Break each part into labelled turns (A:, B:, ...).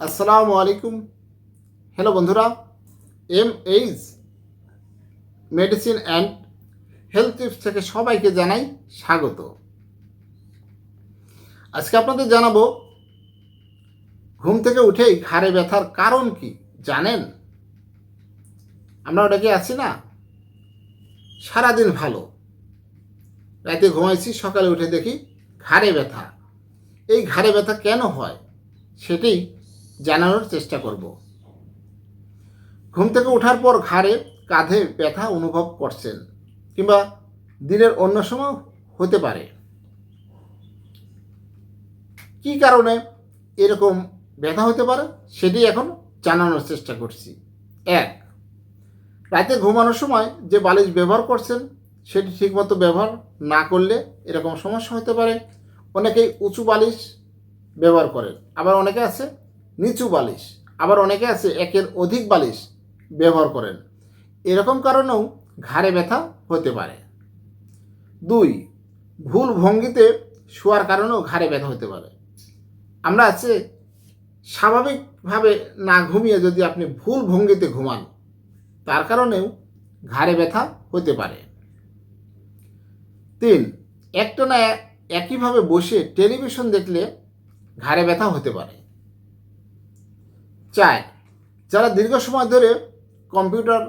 A: আসসালামু আলাইকুম। হ্যালো বন্ধুরা M H medicine and health tips থেকে সবাইকে জানাই স্বাগত। আজকে আপনাদের জানাব, ঘুম থেকে উঠেই ঘাড়ে ব্যথার কারণ কি, জানেন? আমরা ওটাকে আছি না, সারাদিন ভালো। রাতে ঘুমাইছি, সকালে উঠে দেখি ঘাড়ে ব্যথা। এই ঘাড়ে ব্যথা কেন হয়, সেটি জানানোর চেষ্টা করব। ঘুম থেকে ওঠার পর ঘাড়ে কাঁধে ব্যথা অনুভব করছেন কিংবা দিনের অন্য সময় হতে পারে। কি কারণে এরকম ব্যথা হতে পারে সেটি এখন জানানোর চেষ্টা করছি। এক, রাতে ঘুমানোর সময় যে বালিশ ব্যবহার করছেন সেটি ঠিকমতো ব্যবহার না করলে এরকম সমস্যা হতে পারে। অনেকেই উঁচু বালিশ ব্যবহার করেন। আবার অনেকে আছে নিচু বালিশ। আবার অনেকে আছে একের অধিক বালিশ ব্যবহার করেন। এরকম কারণেও ঘাড়ে ব্যথা হতে পারে। দুই, ভুল ভঙ্গিতে শোয়ার কারণেও ঘাড়ে ব্যথা হতে পারে। আমরা আছে স্বাভাবিকভাবে না ঘুমিয়ে যদি আপনি ভুল ভঙ্গিতে ঘুমান, তার কারণেও ঘাড়ে ব্যথা হতে পারে। তিন, একটানা একইভাবে বসে টেলিভিশন দেখলে ঘাড়ে ব্যথা হতে পারে। চার যারা দীর্ঘ সময় ধরে কম্পিউটার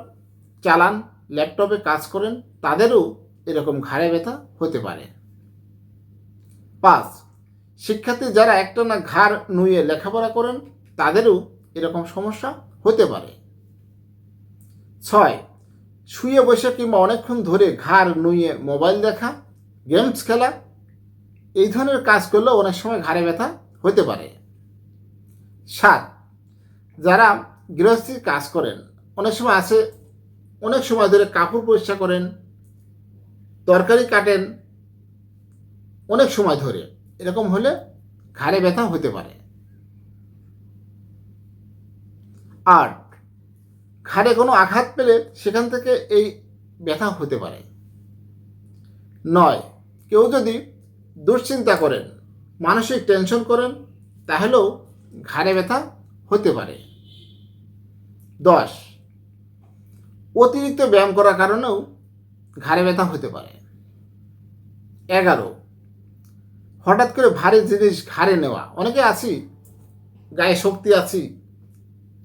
A: চালান, ল্যাপটপে কাজ করেন, তাদেরও এরকম ঘাড়ে ব্যথা হতে পারে। পাঁচ, শিক্ষার্থী যারা একটানা ঘাড় নুয়ে লেখাপড়া করেন, তাদেরও এরকম সমস্যা হতে পারে। ছয়, শুয়ে বসে কিংবা অনেকক্ষণ ধরে ঘাড় নুয়ে মোবাইল দেখা, গেমস খেলা, এই ধরনের কাজ করলেও অনেক সময় ঘাড়ে ব্যথা হতে পারে। সাত যারা গৃহস্থীর কাজ করেন, অনেক সময় আছে, অনেক সময় ধরে কাপড় পরিষ্কার করেন, তরকারি কাটেন, অনেক সময় ধরে। এরকম হলে ঘাড়ে ব্যথা হতে পারে। আট ঘাড়ে কোনো আঘাত পেলে সেখান থেকে এই ব্যথা হতে পারে। নয়, কেউ যদি দুশ্চিন্তা করেন, মানসিক টেনশন করেন, তাহলেও ঘাড়ে ব্যথা হতে পারে। দশ। অতিরিক্ত ব্যায়াম করার কারণেও ঘাড়ে ব্যথা হতে পারে। এগারো। হঠাৎ করে ভারী জিনিস ঘাড়ে নেওয়া। অনেকে আছি, গায়ে শক্তি আছি,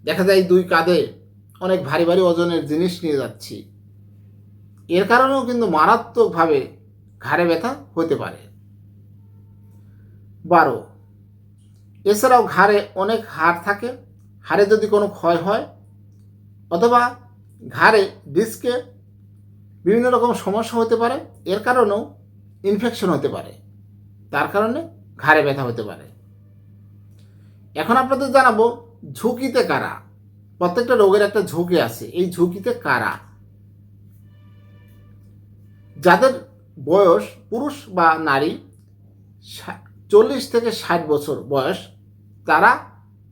A: দেখা যায় দুই কাঁধে অনেক ভারী ভারী ওজনের জিনিস নিয়ে যাচ্ছি। এর কারণেও কিন্তু মারাত্মকভাবে ঘাড়ে ব্যথা হতে পারে। বারো। এছাড়াও ঘাড়ে অনেক হাড় থাকে। হাড়ে যদি কোনো ক্ষয় হয়, অথবা ঘাড়ে ডিস্কে বিভিন্ন রকম সমস্যা হতে পারে, এর কারণেও ইনফেকশন হতে পারে। তার কারণে ঘাড়ে ব্যথা হতে পারে। এখন আপনাদের জানাব, ঝুঁকিতে কারা? প্রত্যেকটা রোগের একটা ঝুঁকি আছে। এই ঝুঁকিতে কারা? যাদের বয়স পুরুষ বা নারী চল্লিশ থেকে ষাট বছর বয়স তারা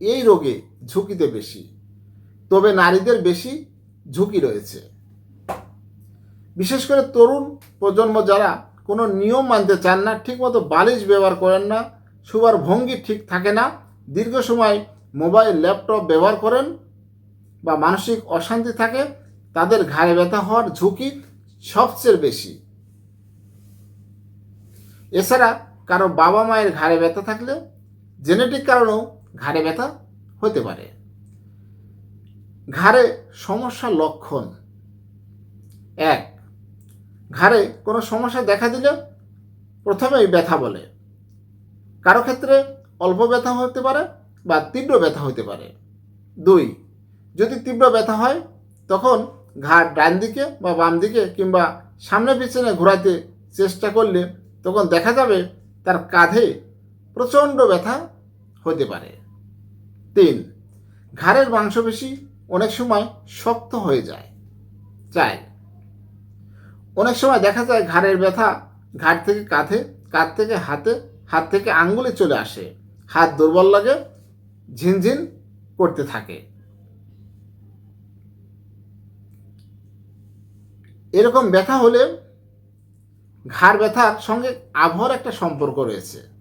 A: এই রোগে ঝুঁকিতে বেশি। তবে নারীদের বেশি ঝুঁকি রয়েছে। বিশেষ করে তরুণ প্রজন্ম যারা কোনো নিয়ম মানতে চান না, ঠিকমতো বালিশ ব্যবহার করেন না শুবার ভঙ্গি ঠিক থাকে না, দীর্ঘ সময় মোবাইল, ল্যাপটপ ব্যবহার করেন বা মানসিক অশান্তি থাকে, তাদের ঘাড়ে ব্যথা হওয়ার ঝুঁকি সবচেয়ে বেশি। এছাড়া কারও বাবা মায়ের ঘাড়ে ব্যথা থাকলে জেনেটিক কারণেও ঘাড়ে ব্যথা হতে পারে। ঘাড়ে সমস্যার লক্ষণ। এক, ঘাড়ে কোনো সমস্যা দেখা দিলে প্রথমেই ব্যথা বলে। কারও ক্ষেত্রে অল্প ব্যথা হতে পারে বা তীব্র ব্যথা হতে পারে। দুই, যদি তীব্র ব্যথা হয়, তখন ঘাড় ডান দিকে বা বাম দিকে কিংবা সামনে পিছনে ঘোরাতে চেষ্টা করলে তখন দেখা যাবে তার কাঁধে প্রচণ্ড ব্যথা হতে পারে। তিন, ঘাড়ের মাংসপেশি অনেক সময় শক্ত হয়ে যায়। চার, অনেক সময় দেখা যায় ঘাড়ের ব্যথা ঘাট থেকে কাঁধে, কাঁধ থেকে হাতে, হাত থেকে আঙ্গুলে চলে আসে। হাত দুর্বল লাগে, ঝিনঝিন করতে থাকে। এরকম ব্যথা হলে ঘাড় ব্যথার সঙ্গে আবহাওয়ার একটা সম্পর্ক রয়েছে।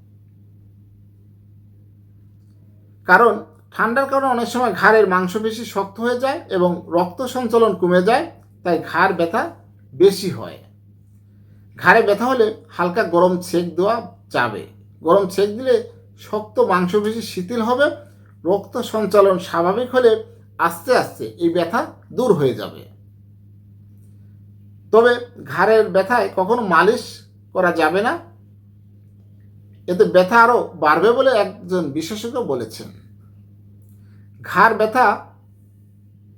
A: কারণ ঠান্ডার কারণে অনেক সময় ঘাড়ের মাংসপেশি শক্ত হয়ে যায় এবং রক্ত সঞ্চালন কমে যায়, তাই ঘাড় ব্যথা বেশি হয়। ঘাড়ে ব্যথা হলে হালকা গরম ছেক দেওয়া যাবে। গরম ছেক দিলে শক্ত মাংসপেশি শিথিল হবে, রক্ত সঞ্চালন স্বাভাবিক হলে আস্তে আস্তে এই ব্যথা দূর হয়ে যাবে। তবে ঘাড়ের ব্যথায় কখনো মালিশ করা যাবে না। এতে ব্যথা আরও বাড়বে বলে একজন বিশেষজ্ঞ বলেছেন। ঘাড় ব্যথা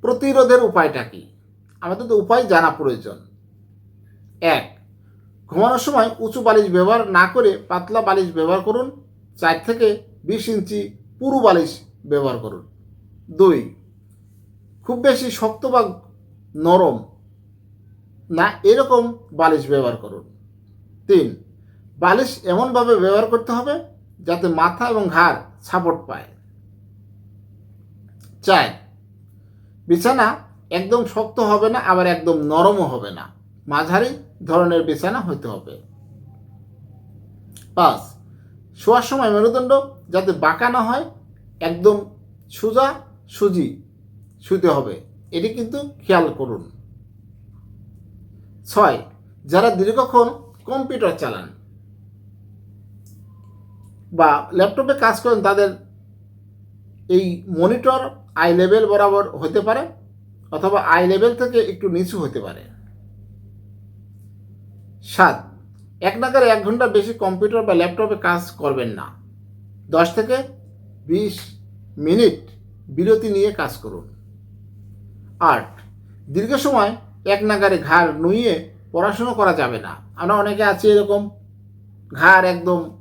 A: প্রতিরোধের উপায়টা কি? আমাদের তো উপায় জানা প্রয়োজন। এক, ঘুমানোর সময় উঁচু বালিশ ব্যবহার না করে পাতলা বালিশ ব্যবহার করুন। চার থেকে বিশ ইঞ্চি পুরু বালিশ ব্যবহার করুন। দুই, খুব বেশি শক্ত বা নরম না এরকম বালিশ ব্যবহার করুন। তিন বালিশ এমনভাবে ব্যবহার করতে হবে যাতে মাথা এবং ঘাড় সাপোর্ট পায়। চার, বিছানা একদম শক্ত হবে না, আবার একদম নরমও হবে না। মাঝারি ধরনের বিছানা হতে হবে। পাঁচ, শোয়ার সময় মেরুদণ্ড যাতে বাঁকা না হয়, একদম সোজা সুজি শুতে হবে। এটি কিন্তু খেয়াল করুন। ছয়, যারা দীর্ঘক্ষণ কম্পিউটার চালান বা ল্যাপটপে কাজ করেন, তাদের এই মনিটর আই লেভেল বরাবর হতে পারে অথবা আই লেভেল থেকে একটু নিচু হতে পারে। সাত, এক নাগারে এক ঘণ্টা বেশি কম্পিউটার বা ল্যাপটপে কাজ করবেন না। দশ থেকে বিশ মিনিট বিরতি নিয়ে কাজ করুন। আট, দীর্ঘ সময় এক নাগারে ঘাড় নুইয়ে পড়াশুনো করা যাবে না। আমরা অনেকে আছি এরকম, ঘাড় একদম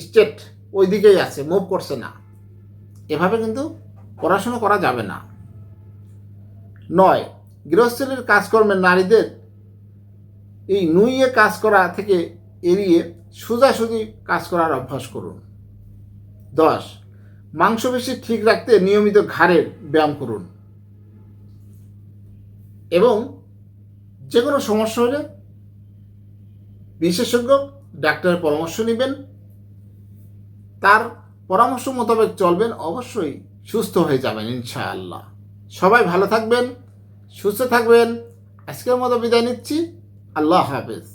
A: স্ট্রেট ওই দিকেই আছে মুভ করছে না। এভাবে কিন্তু পড়াশুনো করা যাবে না। নয়, গৃহস্থলীর কাজকর্মের নারীদের এই নুইয়ে কাজ করা থেকে এড়িয়ে সোজাসুজি কাজ করার অভ্যাস করুন। দশ, মাংসপেশি ঠিক রাখতে নিয়মিত ঘাড়ের ব্যায়াম করুন। এবং যে কোনো সমস্যা হলে বিশেষজ্ঞ, ডাক্তারের পরামর্শ নেবেন। তার পরামর্শ মোতাবেক চলবেন, অবশ্যই সুস্থ হয়ে যাবেন, ইনশাআল্লাহ। সবাই ভালো থাকবেন, সুস্থ থাকবেন। আজকের মতো বিদায় নিচ্ছি। আল্লাহ হাফেজ।